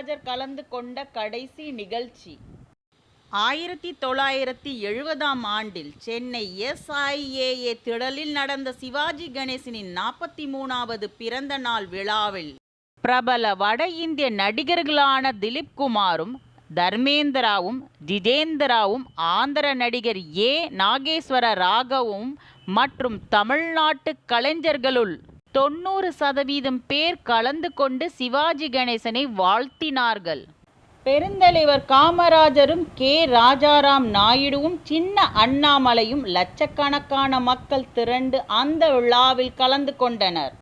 காமராஜர் கலந்து கொண்ட கடைசி நிகழ்ச்சி. ஆயிரத்தி தொள்ளாயிரத்தி எழுபதாம் ஆண்டில் சென்னை எஸ்ஐஏஏ திடலில் நடந்த சிவாஜி கணேசனின் நாற்பத்தி மூணாவது பிறந்த நாள் விழாவில் பிரபல வட இந்திய நடிகர்களான திலீப் குமாரும் தர்மேந்திராவும் ஜிதேந்திராவும் ஆந்திர நடிகர் ஏ நாகேஸ்வர ராகவும் மற்றும் தமிழ்நாட்டு கலைஞர்களுள் தொண்ணூறு சதவீதம் பேர் கலந்து கொண்டு சிவாஜி கணேசனை வாழ்த்தினார்கள். பெருந்தலைவர் காமராஜரும் கே. ராஜாராம் நாயுடுவும் சின்ன அண்ணாமலையும் லட்சக்கணக்கான மக்கள் திரண்டு அந்த விழாவில் கலந்து கொண்டனர்.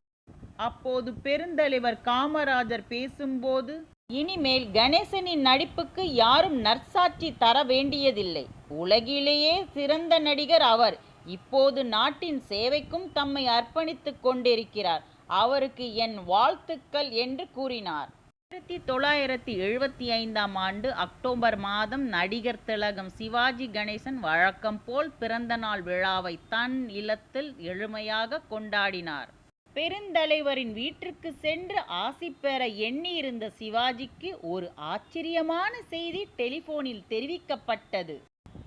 அப்போது பெருந்தலைவர் காமராஜர் பேசும்போது இனிமேல் கணேசனின் நடிப்புக்கு யாரும் நற்சாட்சி தர வேண்டியதில்லை. உலகிலேயே சிறந்த நடிகர் அவர். இப்போது நாட்டின் சேவைக்கும் தம்மை அர்ப்பணித்துக் கொண்டிருக்கிறார். அவருக்கு என் வாழ்த்துக்கள் என்று கூறினார். ஆயிரத்தி தொள்ளாயிரத்தி எழுபத்தி ஐந்தாம் ஆண்டு அக்டோபர் மாதம் நடிகர் திலகம் சிவாஜி கணேசன் வழக்கம் போல் பிறந்தநாள் விழாவை தன் இல்லத்தில் எளிமையாக கொண்டாடினார். பெருந்தலைவரின் வீட்டிற்கு சென்று ஆசி பெற எண்ணியிருந்த சிவாஜிக்கு ஒரு ஆச்சரியமான செய்தி டெலிபோனில் தெரிவிக்கப்பட்டது.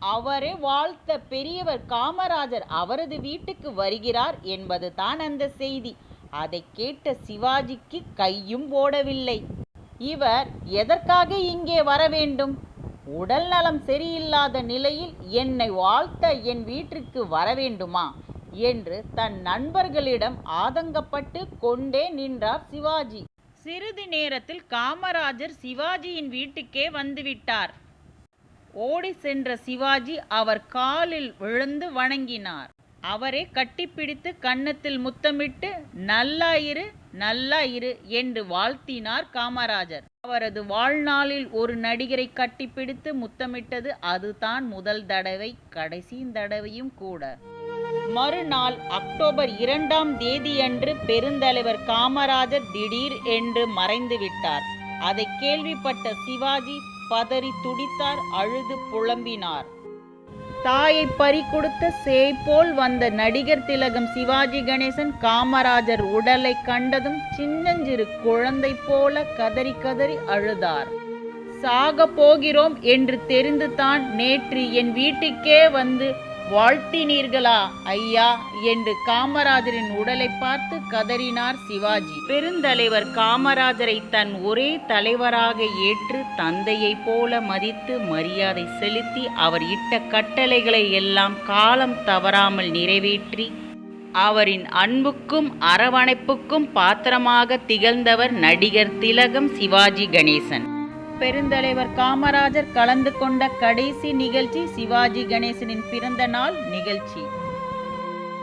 அவரே வாழ்த்த பெரியவர் காமராஜர் அவரது வீட்டுக்கு வருகிறார் என்பது தான் அந்த செய்தி. அதை கேட்ட சிவாஜிக்கு கையும் ஓடவில்லை. இவர் எதற்காக இங்கே வர வேண்டும்? உடல் நலம் சரியில்லாத நிலையில் என்னை வாழ்த்த என் வீட்டிற்கு வர வேண்டுமா? என்று தன் நண்பர்களிடம் ஆதங்கப்பட்டு கொண்டே நின்றார் சிவாஜி. சிறிது நேரத்தில் காமராஜர் சிவாஜியின் வீட்டுக்கே வந்துவிட்டார். ஓடி சென்ற சிவாஜி அவர் காலில் விழுந்து வணங்கினார். அவரை கட்டிப்பிடித்து கன்னத்தில் முத்தமிட்டு நல்லா இரு நல்லா இரு என்று வாழ்த்தினார் காமராஜர். அவரது வாழ்நாளில் ஒரு நடிகரை கட்டிப்பிடித்து முத்தமிட்டது அதுதான் முதல் தடவை கடைசி தடவையும் கூட. மறுநாள் அக்டோபர் இரண்டாம் தேதியன்று பெருந்தலைவர் காமராஜர் திடீர் என்று மறைந்து விட்டார் அதை கேள்விப்பட்ட சிவாஜி பதறி துடித்தார் அழுது புலம்பினார். தாயை பறிக்கொடுத்த சேய் போல் வந்த நடிகர் திலகம் சிவாஜி கணேசன் காமராஜர் உடலை கண்டதும் சின்னஞ்சிறு குழந்தை போல கதறி கதறி அழுதார். சாக போகிறோம் என்று தெரிந்துதான் நேற்று என் வீட்டுக்கே வந்து வாழ்த்தினீர்களா? ஐயா என்று காமராஜரின் உடலை பார்த்து கதறினார் சிவாஜி. பெருந்தலைவர் காமராஜரை தன் ஒரே தலைவராக ஏற்று தந்தையைப் போல மதித்து மரியாதை செலுத்தி அவர் இட்ட கட்டளைகளை எல்லாம் காலம் தவறாமல் நிறைவேற்றி அவரின் அன்புக்கும் அரவணைப்புக்கும் பாத்திரமாக திகழ்ந்தவர் நடிகர் திலகம் சிவாஜி கணேசன். பெருந்தலைவர் காமராஜர் கலந்து கொண்ட கடைசி நிகழ்ச்சி சிவாஜி கணேசனின் பிறந்த நாள் நிகழ்ச்சி.